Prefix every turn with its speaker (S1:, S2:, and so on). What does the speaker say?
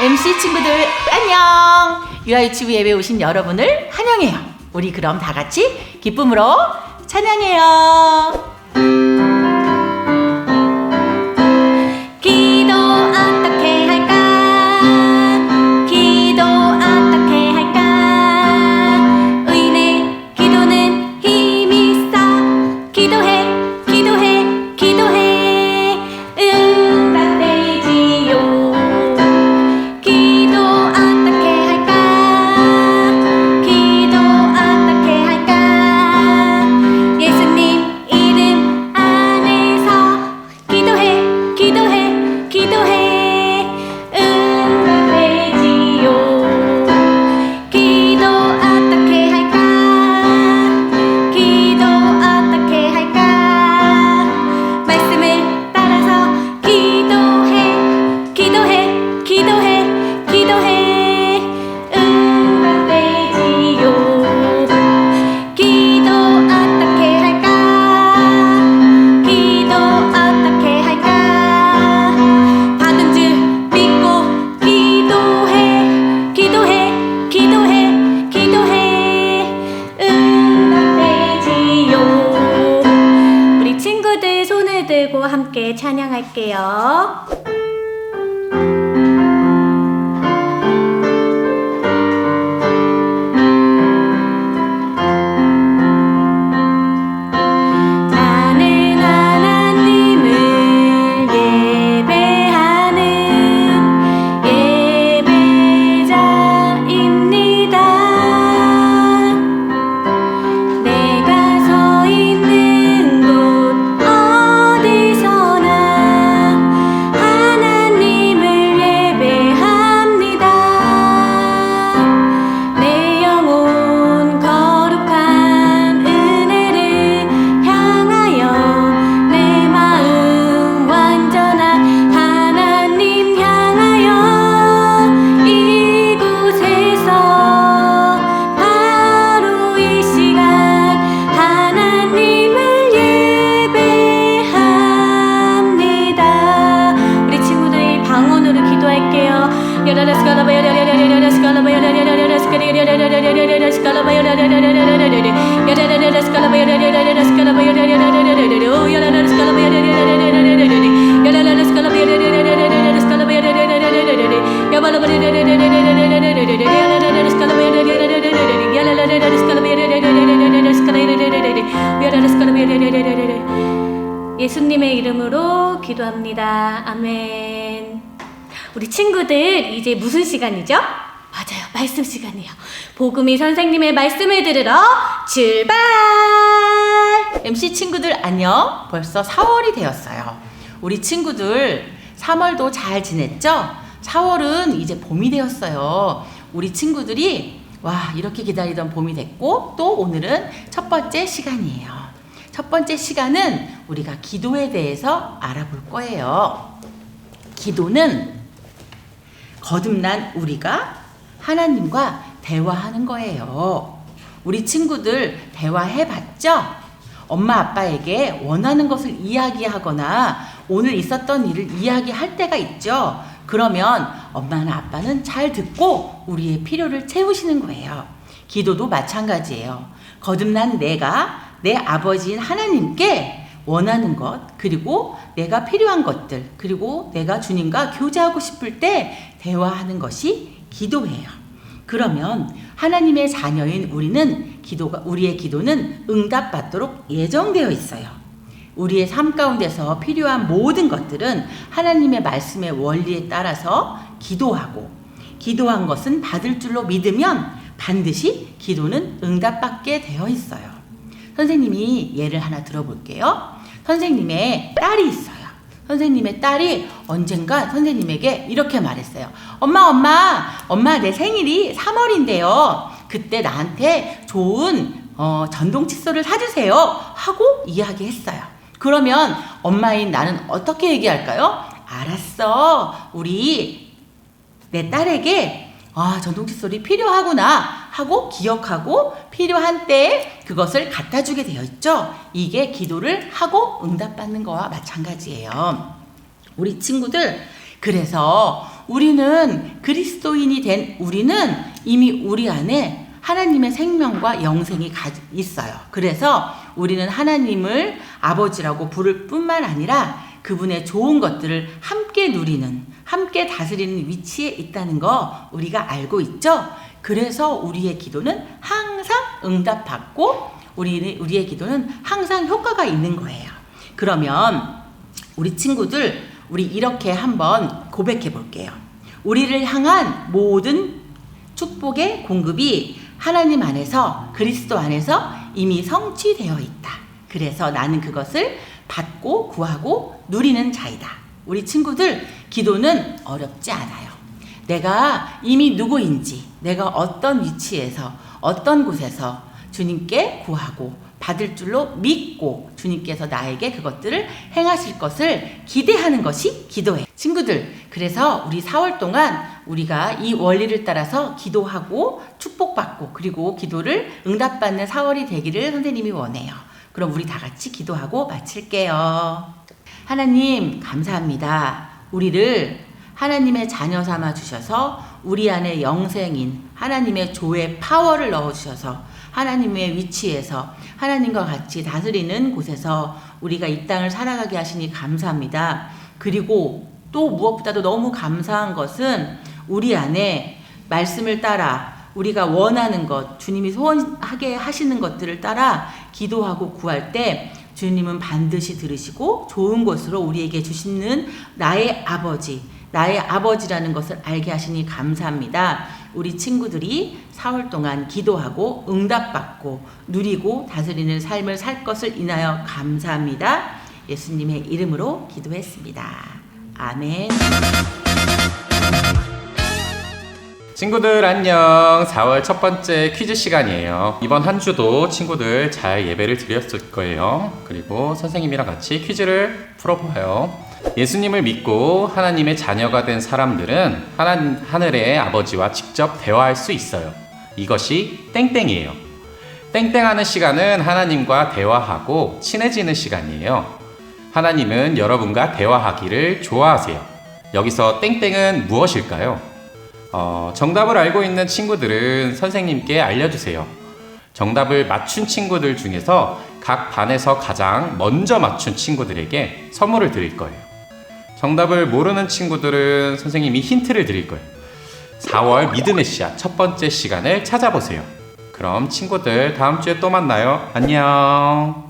S1: MC 친구들 안녕. 유아유치부 예배 오신 여러분을 환영해요. 우리 그럼 다 같이 기쁨으로 찬양해요.
S2: 할게요 기도합니다. 아멘. 우리 친구들 이제 무슨 시간이죠? 맞아요. 말씀 시간이에요. 복음이 선생님의 말씀을 들으러 출발!
S1: MC 친구들 안녕. 벌써 4월이 되었어요. 우리 친구들 3월도 잘 지냈죠? 4월은 이제 봄이 되었어요. 우리 친구들이 와, 이렇게 기다리던 봄이 됐고 또 오늘은 첫 번째 시간이에요. 첫 번째 시간은 우리가 기도에 대해서 알아볼 거예요. 기도는 거듭난 우리가 하나님과 대화하는 거예요. 우리 친구들 대화해 봤죠? 엄마 아빠에게 원하는 것을 이야기하거나 오늘 있었던 일을 이야기할 때가 있죠. 그러면 엄마나 아빠는 잘 듣고 우리의 필요를 채우시는 거예요. 기도도 마찬가지예요. 거듭난 내가 내 아버지인 하나님께 원하는 것, 그리고 내가 필요한 것들, 그리고 내가 주님과 교제하고 싶을 때 대화하는 것이 기도예요. 그러면 하나님의 자녀인 우리는 기도가 우리의 기도는 응답받도록 예정되어 있어요. 우리의 삶 가운데서 필요한 모든 것들은 하나님의 말씀의 원리에 따라서 기도하고 기도한 것은 받을 줄로 믿으면 반드시 기도는 응답받게 되어 있어요. 선생님이 예를 하나 들어볼게요. 선생님의 딸이 있어요. 선생님의 딸이 언젠가 선생님에게 이렇게 말했어요. 엄마, 엄마, 엄마, 내 생일이 3월인데요. 그때 나한테 좋은 어, 전동 칫솔을 사주세요. 하고 이야기했어요. 그러면 엄마인 나는 어떻게 얘기할까요? 알았어. 우리 내 딸에게 아, 전동 칫솔이 필요하구나 하고 기억하고 필요한 때에 그것을 갖다 주게 되어 있죠. 이게 기도를 하고 응답받는 거와 마찬가지예요. 우리 친구들 그래서 우리는 그리스도인이 된 우리는 이미 우리 안에 하나님의 생명과 영생이 가- 있어요. 그래서 우리는 하나님을 아버지라고 부를 뿐만 아니라 그분의 좋은 것들을 함께 누리는, 함께 다스리는 위치에 있다는 거 우리가 알고 있죠? 그래서 우리의 기도는 항상 응답받고 우리, 우리의 기도는 항상 효과가 있는 거예요. 그러면 우리 친구들, 우리 이렇게 한번 고백해 볼게요. 우리를 향한 모든 축복의 공급이 하나님 안에서 그리스도 안에서 이미 성취되어 있다. 그래서 나는 그것을 받고 구하고 누리는 자이다. 우리 친구들 기도는 어렵지 않아요. 내가 이미 누구인지, 내가 어떤 위치에서 어떤 곳에서 주님께 구하고 받을 줄로 믿고 주님께서 나에게 그것들을 행하실 것을 기대하는 것이 기도예요. 친구들, 그래서 우리 4월 동안 우리가 이 원리를 따라서 기도하고 축복받고 그리고 기도를 응답받는 4월이 되기를 선생님이 원해요. 그럼 우리 다 같이 기도하고 마칠게요. 하나님, 감사합니다. 우리를 하나님의 자녀 삼아 주셔서 우리 안에 영생인 하나님의 조의 파워를 넣어 주셔서 하나님의 위치에서 하나님과 같이 다스리는 곳에서 우리가 이 땅을 살아가게 하시니 감사합니다. 그리고 또 무엇보다도 너무 감사한 것은 우리 안에 말씀을 따라 우리가 원하는 것, 주님이 소원하게 하시는 것들을 따라 기도하고 구할 때 주님은 반드시 들으시고 좋은 것으로 우리에게 주시는 나의 아버지, 나의 아버지라는 것을 알게 하시니 감사합니다. 우리 친구들이 4월 동안 기도하고 응답받고 누리고 다스리는 삶을 살 것을 인하여 감사합니다. 예수님의 이름으로 기도했습니다. 아멘.
S3: 친구들 안녕. 4월 첫 번째 퀴즈 시간이에요. 이번 한 주도 친구들 잘 예배를 드렸을 거예요. 그리고 선생님이랑 같이 퀴즈를 풀어봐요. 예수님을 믿고 하나님의 자녀가 된 사람들은 하나, 하늘의 아버지와 직접 대화할 수 있어요. 이것이 땡땡이에요. 땡땡하는 시간은 하나님과 대화하고 친해지는 시간이에요. 하나님은 여러분과 대화하기를 좋아하세요. 여기서 땡땡은 무엇일까요? 어, 정답을 알고 있는 친구들은 선생님께 알려주세요. 정답을 맞춘 친구들 중에서 각 반에서 가장 먼저 맞춘 친구들에게 선물을 드릴 거예요. 정답을 모르는 친구들은 선생님이 힌트를 드릴 거예요. 4월 미드메 시아 첫 번째 시간을 찾아보세요. 그럼 친구들 다음 주에 또 만나요. 안녕.